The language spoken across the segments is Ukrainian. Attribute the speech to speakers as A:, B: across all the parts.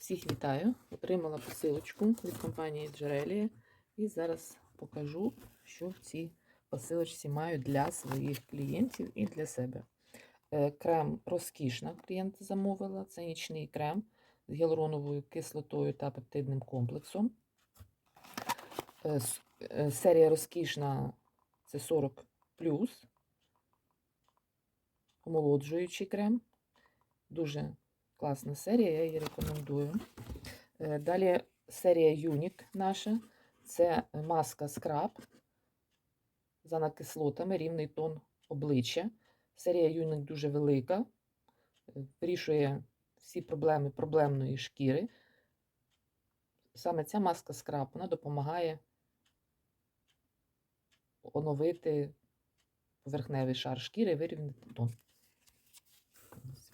A: Всіх вітаю. Отримала посилочку від компанії Джерелі. І зараз покажу, що в цій посилочці маю для своїх клієнтів і для себе. Е, Крем розкішна клієнт замовила. Це нічний крем з гіалуроновою кислотою та пептидним комплексом. Е, е, Серія розкішна це 40 омолоджуючий крем. Дуже класна серія, я її рекомендую. Е, Далі серія Юнік наша. Це маска скраб за накислотами, рівний тон обличчя. Серія Юнік дуже велика, е, вирішує всі проблеми проблемної шкіри. Саме ця маска скраб вона допомагає оновити поверхневий шар шкіри і вирівняти тон. Ось.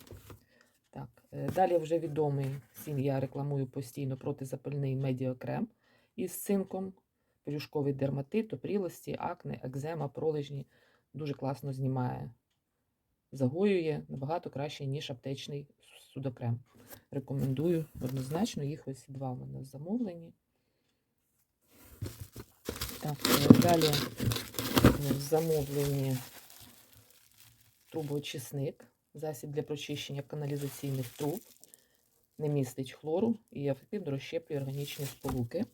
A: Так, е, далі вже відомий всім я рекламую постійно протизапальний медіакрем із цинком, пелюшковий дерматит, опрілості, акне, екзема, пролежні. Дуже класно знімає. Загоює набагато краще, ніж аптечний судокрем. Рекомендую однозначно, їх ось два в мене замовлені. Так, е, далі е, замовлені трубоочисник, засіб для прочищення каналізаційних труб, не містить хлору і ефективно розщеплює органічні сполуки.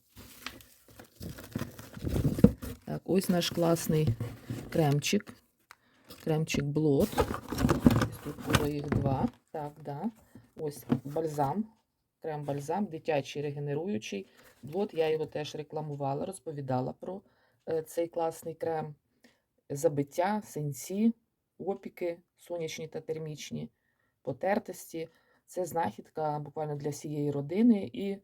A: Так, ось наш класний кремчик. Кремчик блот. Ось Тут було їх два. Так, да. Ось бальзам. Крем-бальзам, дитячий регенеруючий. Блот, я його теж рекламувала, розповідала про е, цей класний крем. Забиття, синці, опіки, сонячні та термічні, потертості. Це знахідка буквально для всієї родини і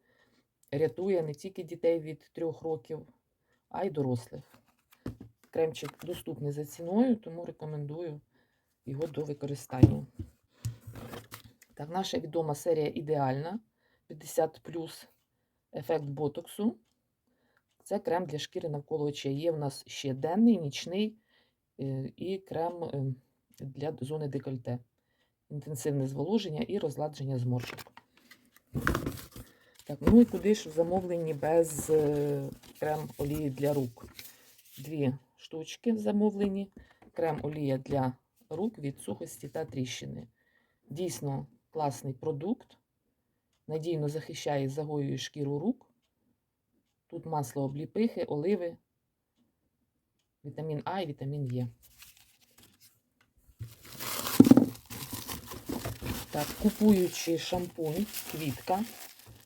A: рятує не тільки дітей від трьох років, а й дорослих. Кремчик доступний за ціною, тому рекомендую його до використання. Так, наша відома серія ідеальна 50 ефект ботоксу. Це крем для шкіри навколо очей. Є в нас ще денний, нічний е, і крем е, для зони декольте. Інтенсивне зволоження і розладження зморшок. Так, ну і куди ж в замовленні без е, крем олії для рук? Дві штучки в замовленні. Крем олія для рук від сухості та тріщини. Дійсно класний продукт. Надійно захищає і загоює шкіру рук. Тут масло обліпихи, оливи, вітамін А і вітамін Е. Так, купуючи шампунь, квітка,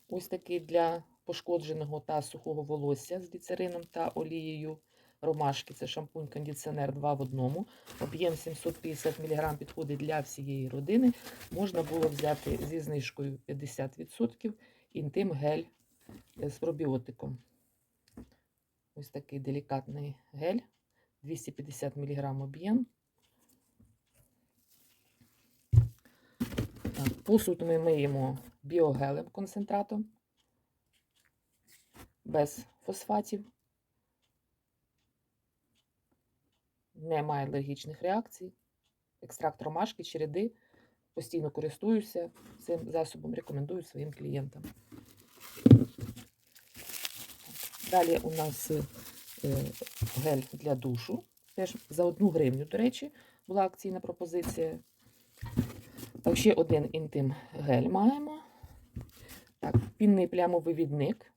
A: ось такий для пошкодженого та сухого волосся з гліцерином та олією ромашки. Це шампунь-кондиціонер 2 в одному. Об'єм 750 мг підходить для всієї родини. Можна було взяти зі знижкою 50% інтим гель е, з пробіотиком. Ось такий делікатний гель, 250 мг об'єм. Так, Посуд ми миємо біогелем концентратом, без фосфатів. Немає алергічних реакцій. Екстракт ромашки, череди. Постійно користуюся цим засобом, рекомендую своїм клієнтам. Далі у нас е, гель для душу. Теж за одну гривню, до речі, була акційна пропозиція. Так, ще один інтим гель маємо. Так, пінний плямовивідник.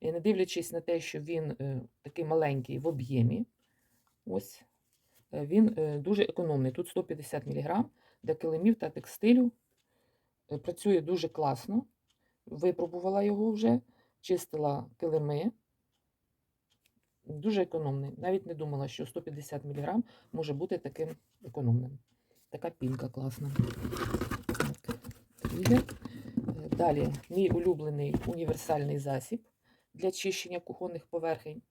A: І не дивлячись на те, що він е, такий маленький в об'ємі, ось е, він е, дуже економний. Тут 150 мг для килимів та текстилю. Е, Працює дуже класно. Випробувала його вже, чистила килими. Дуже економний. Навіть не думала, що 150 мг може бути таким економним. Така пінка класна. Так. Е, Далі мій улюблений універсальний засіб для чищення кухонних поверхень.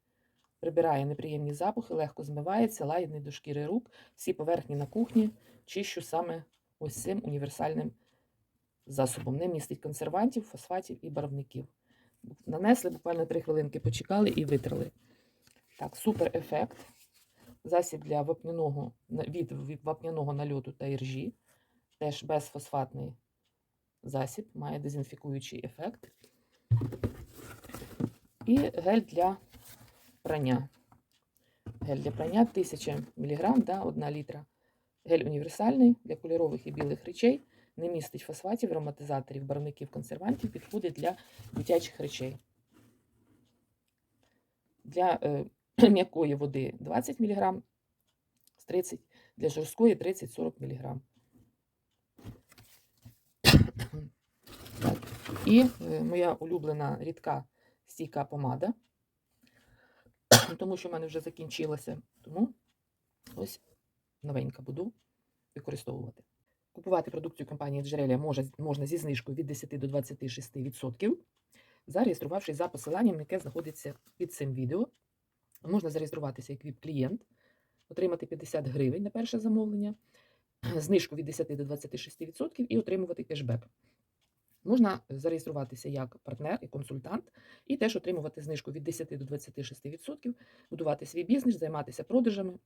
A: Прибирає неприємні запахи, легко змивається, лагідний до шкіри рук. Всі поверхні на кухні чищу саме ось цим універсальним засобом. Не містить консервантів, фосфатів і барвників. Нанесли, буквально 3 хвилинки почекали і витрали. Так, супер ефект. Засіб для вапняного, від, вапняного нальоту та іржі. Теж безфосфатний засіб, має дезінфікуючий ефект. І гель для прання. Гель для прання 1000 мг, да, 1 літра. Гель універсальний для кольорових і білих речей. Не містить фосфатів, ароматизаторів, барвників, консервантів, підходить для дитячих речей. Для е, м'якої води 20 мг, з 30, для жорсткої 30-40 мг. Так. І е, моя улюблена рідка стійка помада, тому що в мене вже закінчилася. Тому ось новенька буду використовувати. Купувати продукцію компанії Джерелія може, можна зі знижкою від 10 до 26%, зареєструвавшись за посиланням, яке знаходиться під цим відео. Можна зареєструватися як ВІП-клієнт, отримати 50 гривень на перше замовлення, знижку від 10 до 26% і отримувати кешбек. Можна зареєструватися як партнер і консультант, і теж отримувати знижку від 10 до 26%, будувати свій бізнес, займатися продажами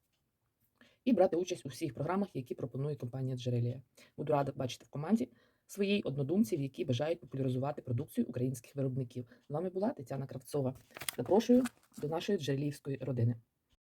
A: і брати участь у всіх програмах, які пропонує компанія Джерелія. Буду рада бачити в команді своїй однодумців, які бажають популяризувати продукцію українських виробників. З вами була Тетяна Кравцова. Запрошую до нашої джерелівської родини.